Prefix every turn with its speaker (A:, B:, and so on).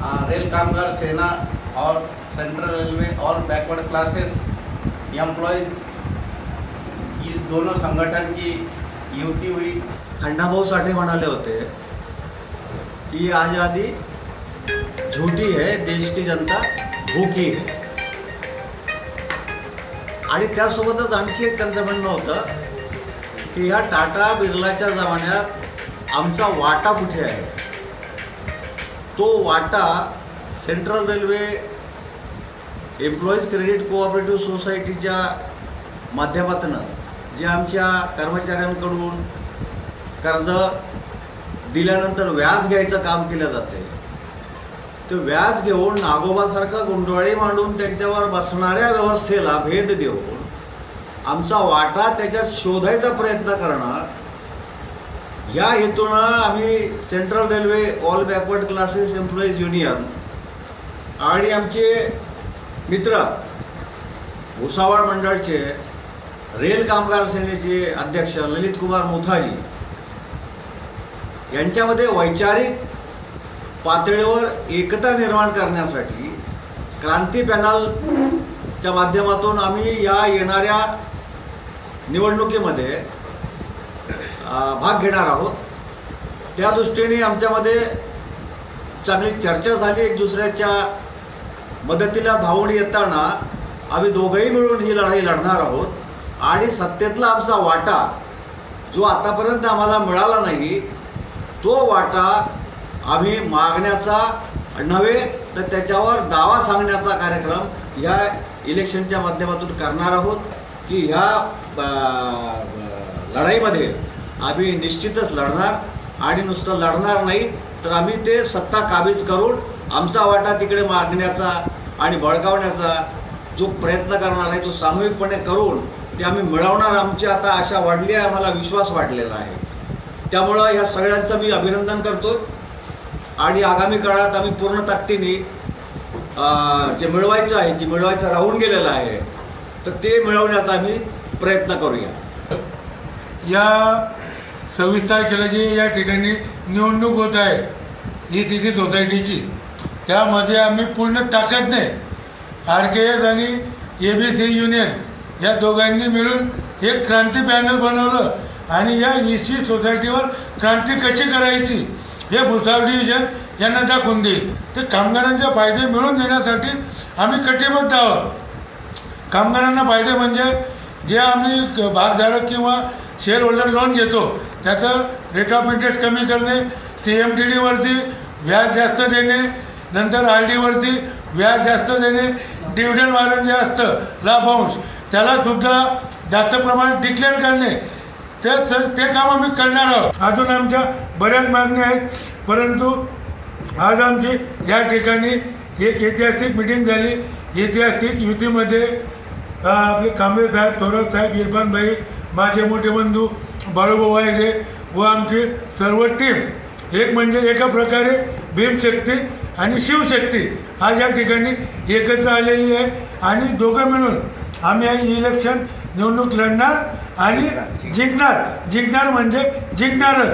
A: Rail कामगार सेना और central railway और बैकवर्ड क्लासेस एम्प्लॉयज इस दोनों संगठन की युति हुई।
B: अण्णाभाऊ साठे म्हणाले होते की आजादी झूठी है देश की जनता भूकी है. आणि त्यासोबतच आणखी एक त्यांचं म्हणणं होतं की ह्या टाटा बिर्लाच्या जमान्यात आमचा वाटा कुठे आहे? तो वाटा central railway employees credit cooperative सोसायटीच्या माध्यमातून जे आमच्या कर्मचाऱ्यांकडून कर्ज दिल्यानंतर व्याज घ्यायचं काम केलं जाते ते व्याज घेऊन नागोबासारखं गुंडवाळी मांडून त्यांच्यावर बसणाऱ्या व्यवस्थेला भेद देऊन आमचा वाटा त्याच्यात शोधायचा प्रयत्न करणं या हेतूनं आम्ही central railway all backward classes employees union आणि आमचे मित्र भुसावळ मंडळचे रेल कामगार सेनेचे अध्यक्ष ललित कुमार मुथाजी यांच्यामध्ये वैचारिक पातळीवर एकता निर्माण करण्यासाठी क्रांती पॅनलच्या माध्यमातून आम्ही या येणाऱ्या निवडणुकीमध्ये भाग घेणार आहोत. त्या दृष्टीने आमच्यामध्ये चांगली चर्चा झाली एक दुसऱ्याच्या मदतीला धावून येताना आम्ही दोघंही मिळून ही लढाई लढणार आहोत. आणि सत्तेतला आमचा वाटा जो आतापर्यंत आम्हाला मिळाला नाही तो वाटा आम्ही मागण्याचा नव्हे तर त्याच्यावर दावा सांगण्याचा कार्यक्रम या इलेक्शनच्या माध्यमातून करणार आहोत की ह्या लढाईमध्ये आम्ही निश्चितच लढणार आणि नुसतं लढणार नाही तर आम्ही ते सत्ता काबीज करून आमचा वाटा तिकडे मागण्याचा आणि बळकावण्याचा जो प्रयत्न करणार आहे तो सामूहिकपणे करून ते आम्ही मिळवणार. आमची आता आशा वाढली आहे आम्हाला विश्वास वाढलेला आहे. त्यामुळं या सगळ्यांचं मी अभिनंदन करतो आणि आगामी काळात आम्ही पूर्ण ताकदीने जे मिळवायचं आहे जे मिळवायचं राहून गेलेलं आहे तर ते मिळवण्याचा आम्ही प्रयत्न करूया.
C: या सव्वीस तारखेला जी या ठिकाणी निवडणूक होत आहे ई सी सी सोसायटीची त्यामध्ये आम्ही पूर्ण ताकदने आर के एस आणि ए बी सी युनियन या दोघांनी मिळून एक क्रांती पॅनल बनवलं आणि या ई सी सोसायटीवर क्रांती कशी करायची हे भुसावळ डिव्हिजन यांना दाखवून देईल. ते कामगारांचे फायदे मिळवून देण्यासाठी आम्ही कटिबद्ध आहोत. कामगारांना फायदे म्हणजे जे आम्ही क- भागधारक किंवा शेअर होल्डर लोन घेतो त्याचं रेट ऑफ इंटरेस्ट कमी करणे सी एम टी डीवरती व्याज जास्त देणे नंतर आर डीवरती व्याज जास्त देणे डिव्हिडंड वारंट जे असतं लाभांश त्यालासुद्धा जास्त प्रमाणात डिक्लेअर करणे. ते ते काम आम्ही करणार आहोत. अजून आमच्या बऱ्याच मागण्या आहेत. परंतु आज आमची या ठिकाणी एक ऐतिहासिक मिटिंग झाली. ऐतिहासिक युतीमध्ये आपले कांबळे साहेब थोरात साहेब इरफान भाई माझे मोठे बंधू बाळूबाबा वायगे व आमची सर्व टीम एक म्हणजे एका प्रकारे भीमशक्ती आणि शिवशक्ती आज या ठिकाणी एकत्र आलेली आहे. आणि दोघं मिळून आम्ही हे इलेक्शन निवडणूक लढणार आणि जिंकणार. जिंकणार म्हणजे जिंकणारच.